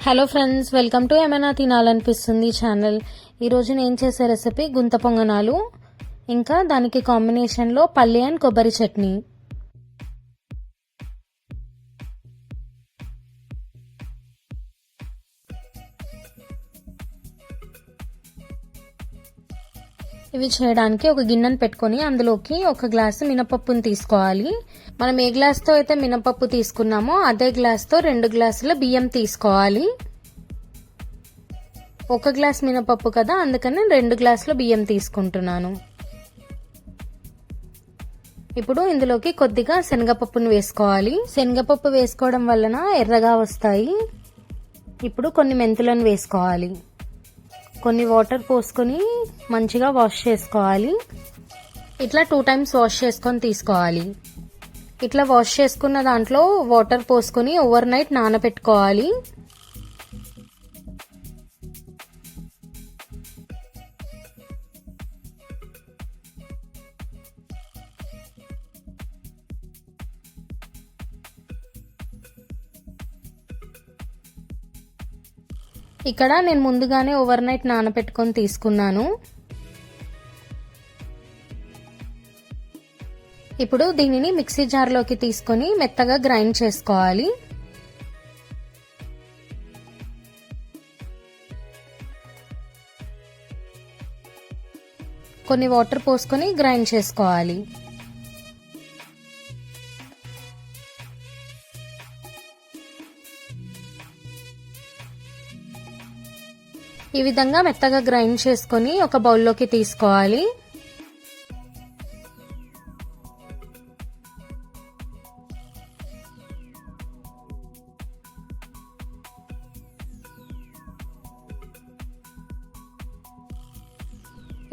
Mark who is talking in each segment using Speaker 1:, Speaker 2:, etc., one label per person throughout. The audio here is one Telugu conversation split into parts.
Speaker 1: హలో ఫ్రెండ్స్ వెల్కమ్ టు ఏమైనా తినాలనిపిస్తుంది ఛానల్ ఈరోజు నేను చేసే రెసిపీ గుంత పొంగనాలు ఇంకా దానికి కాంబినేషన్లో పల్లి అండ్ కొబ్బరి చట్నీ. ఇవి చేయడానికి ఒక గిన్నెను పెట్టుకొని అందులోకి ఒక గ్లాసు మినపప్పును తీసుకోవాలి. మనం ఏ గ్లాస్తో అయితే మినపప్పు తీసుకున్నామో అదే గ్లాస్తో రెండు గ్లాసుల బియ్యం తీసుకోవాలి. ఒక గ్లాస్ మినపప్పు కదా అందుకని రెండు గ్లాసుల బియ్యం తీసుకుంటున్నాను. ఇప్పుడు ఇందులోకి కొద్దిగా శనగపప్పును వేసుకోవాలి. శనగపప్పు వేసుకోవడం వలన ఎర్రగా వస్తాయి. ఇప్పుడు కొన్ని మెంతులను వేసుకోవాలి. కొన్ని వాటర్ పోసుకొని మంచిగా వాష్ చేసుకోవాలి. ఇట్లా టూ టైమ్స్ వాష్ చేసుకొని తీసుకోవాలి. ఇట్లా వాష్ చేసుకున్న దాంట్లో వాటర్ పోసుకొని ఓవర్ నైట్ నానబెట్టుకోవాలి. ఇక్కడ నేను ముందుగానే ఓవర్ నైట్ నానబెట్టుకొని తీసుకున్నాను. ఇప్పుడు దీనిని మిక్సీ జార్లోకి తీసుకొని మెత్తగా గ్రైండ్ చేసుకోవాలి. కొన్ని వాటర్ పోసుకొని గ్రైండ్ చేసుకోవాలి. ఈ విధంగా మెత్తగా గ్రైండ్ చేసుకొని ఒక బౌల్లోకి తీసుకోవాలి.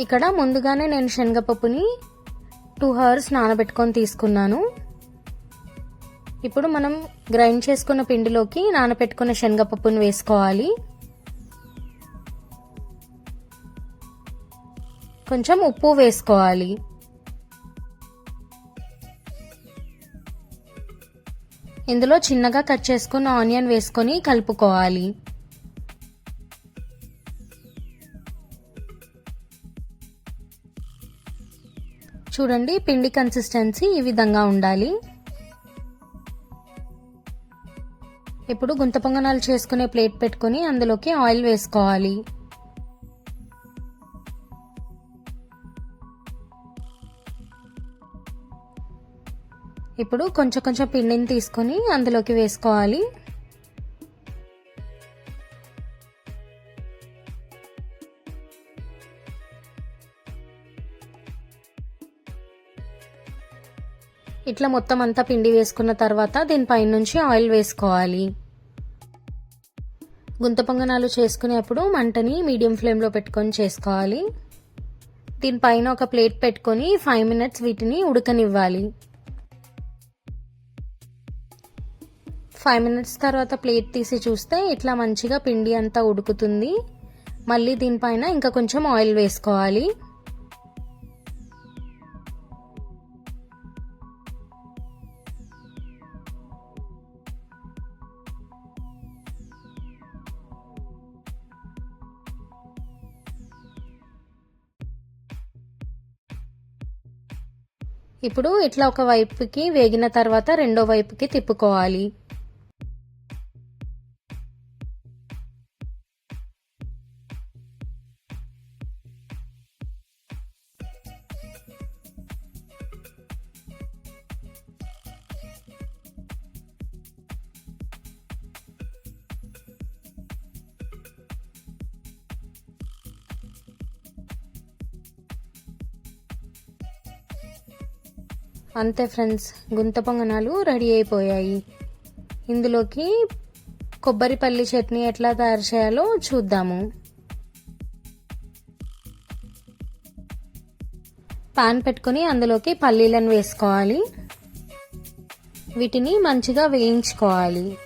Speaker 1: ఇక్కడ ముందుగానే నేను శనగపప్పుని టూ అవర్స్ నానబెట్టుకొని తీసుకున్నాను. ఇప్పుడు మనం గ్రైండ్ చేసుకున్న పిండిలోకి నానబెట్టుకున్న శనగపప్పును వేసుకోవాలి. కొంచెం ఉప్పు వేసుకోవాలి. ఇందులో చిన్నగా కట్ చేసుకున్న ఆనియన్ వేసుకొని కలుపుకోవాలి. చూడండి పిండి కన్సిస్టెన్సీ ఈ విధంగా ఉండాలి. ఇప్పుడు గుంత పొంగనాలు చేసుకునే ప్లేట్ పెట్టుకొని అందులోకి ఆయిల్ వేసుకోవాలి. ఇప్పుడు కొంచెం కొంచెం పిండిని తీసుకొని అందులోకి వేసుకోవాలి. ఇట్లా మొత్తం అంతా పిండి వేసుకున్న తర్వాత దీనిపైన నుంచి ఆయిల్ వేసుకోవాలి. గుంత పొంగనాలు చేసుకునేప్పుడు మంటని మీడియం ఫ్లేమ్లో పెట్టుకొని చేసుకోవాలి. దీనిపైన ఒక ప్లేట్ పెట్టుకొని ఫైవ్ మినిట్స్ వీటిని ఉడకనివ్వాలి. ఫైవ్ మినిట్స్ తర్వాత ప్లేట్ తీసి చూస్తే ఇట్లా మంచిగా పిండి అంతా ఉడుకుతుంది. మళ్ళీ దీనిపైన ఇంకా కొంచెం ఆయిల్ వేసుకోవాలి. ఇప్పుడు ఇట్లా ఒక వైపుకి వేగిన తర్వాత రెండో వైపుకి తిప్పుకోవాలి. అంతే ఫ్రెండ్స్ గుంత పొంగనాలు రెడీ అయిపోయాయి. ఇందులోకి కొబ్బరి పల్లి చట్నీ ఎట్లా తయారు చేయాలో చూద్దాము. పాన్ పెట్టుకొని అందులోకి పల్లీలను వేసుకోవాలి. వీటిని మంచిగా వేయించుకోవాలి.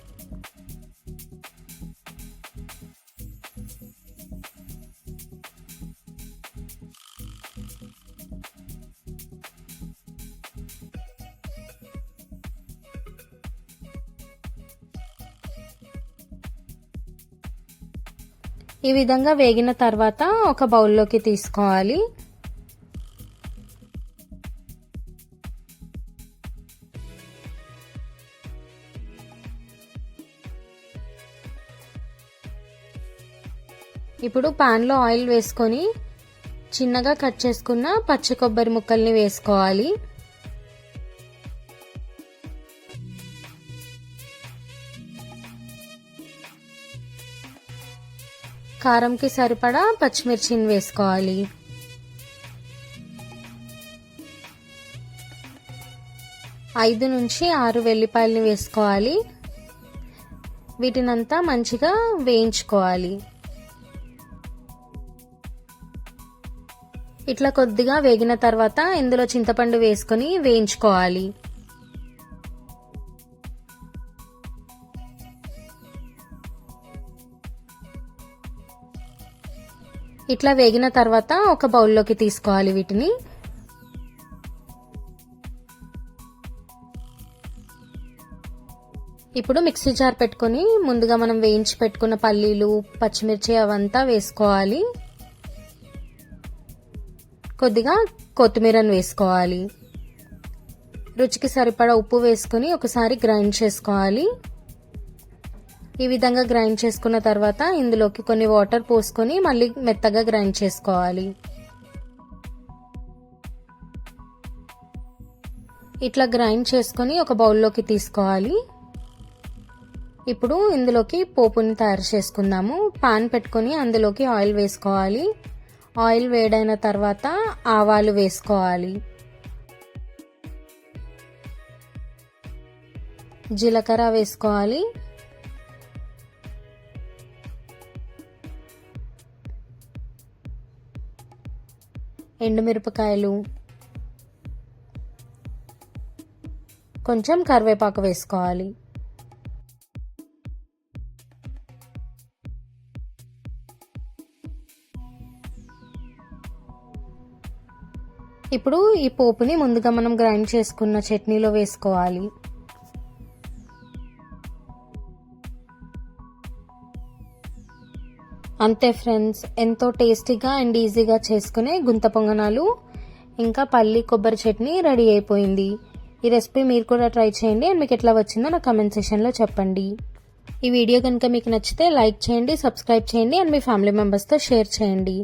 Speaker 1: ఈ విధంగా వేగిన తర్వాత ఒక బౌల్లోకి తీసుకోవాలి. ఇప్పుడు పాన్లో ఆయిల్ వేసుకొని చిన్నగా కట్ చేసుకున్న పచ్చి కొబ్బరి ముక్కల్ని వేసుకోవాలి. కారంకి సరిపడా పచ్చిమిర్చిని వేసుకోవాలి. ఐదు నుంచి ఆరు వెల్లిపాయలని వేసుకోవాలి. వీటినంతా మంచిగా వేయించుకోవాలి. ఇట్లా కొద్దిగా వేగిన తర్వాత ఇందులో చింతపండు వేసుకొని వేయించుకోవాలి. ఇట్లా వేగిన తర్వాత ఒక బౌల్లోకి తీసుకోవాలి వీటిని. ఇప్పుడు మిక్సీ జార్ పెట్టుకొని ముందుగా మనం వేయించి పెట్టుకున్న పల్లీలు పచ్చిమిర్చి అవంతా వేసుకోవాలి. కొద్దిగా కొత్తిమీరను వేసుకోవాలి. రుచికి సరిపడా ఉప్పు వేసుకొని ఒకసారి గ్రైండ్ చేసుకోవాలి. ఈ విధంగా గ్రైండ్ చేసుకున్న తర్వాత ఇందులోకి కొన్ని వాటర్ పోసుకొని మళ్ళీ మెత్తగా గ్రైండ్ చేసుకోవాలి. ఇట్లా గ్రైండ్ చేసుకొని ఒక బౌల్లోకి తీసుకోవాలి. ఇప్పుడు ఇందులోకి పోపుని తయారు చేసుకుందాము. పాన్ పెట్టుకొని అందులోకి ఆయిల్ వేసుకోవాలి. ఆయిల్ వేడైన తర్వాత ఆవాలు వేసుకోవాలి. జీలకర్ర వేసుకోవాలి. ఎండుమిరపకాయలు. కొంచెం కరివేపాకు వేసుకోవాలి. ఇప్పుడు ఈ పోపుని ముందుగా మనం గ్రైండ్ చేసుకున్న చట్నీలో వేసుకోవాలి. అంతే ఫ్రెండ్స్ ఎంతో టేస్టీగా అండ్ ఈజీగా చేసుకునే గుంత పొంగనాలు. ఇంకా పల్లి కొబ్బరి చట్నీ రెడీ అయిపోయింది. ఈ రెసిపీ మీరు కూడా ట్రై చేయండి అండ్ మీకు ఎట్లా వచ్చిందో నా కమెంట్ సెషన్లో చెప్పండి. ఈ వీడియో కనుక మీకు నచ్చితే లైక్ చేయండి సబ్స్క్రైబ్ చేయండి అండ్ మీ ఫ్యామిలీ మెంబర్స్తో షేర్ చేయండి.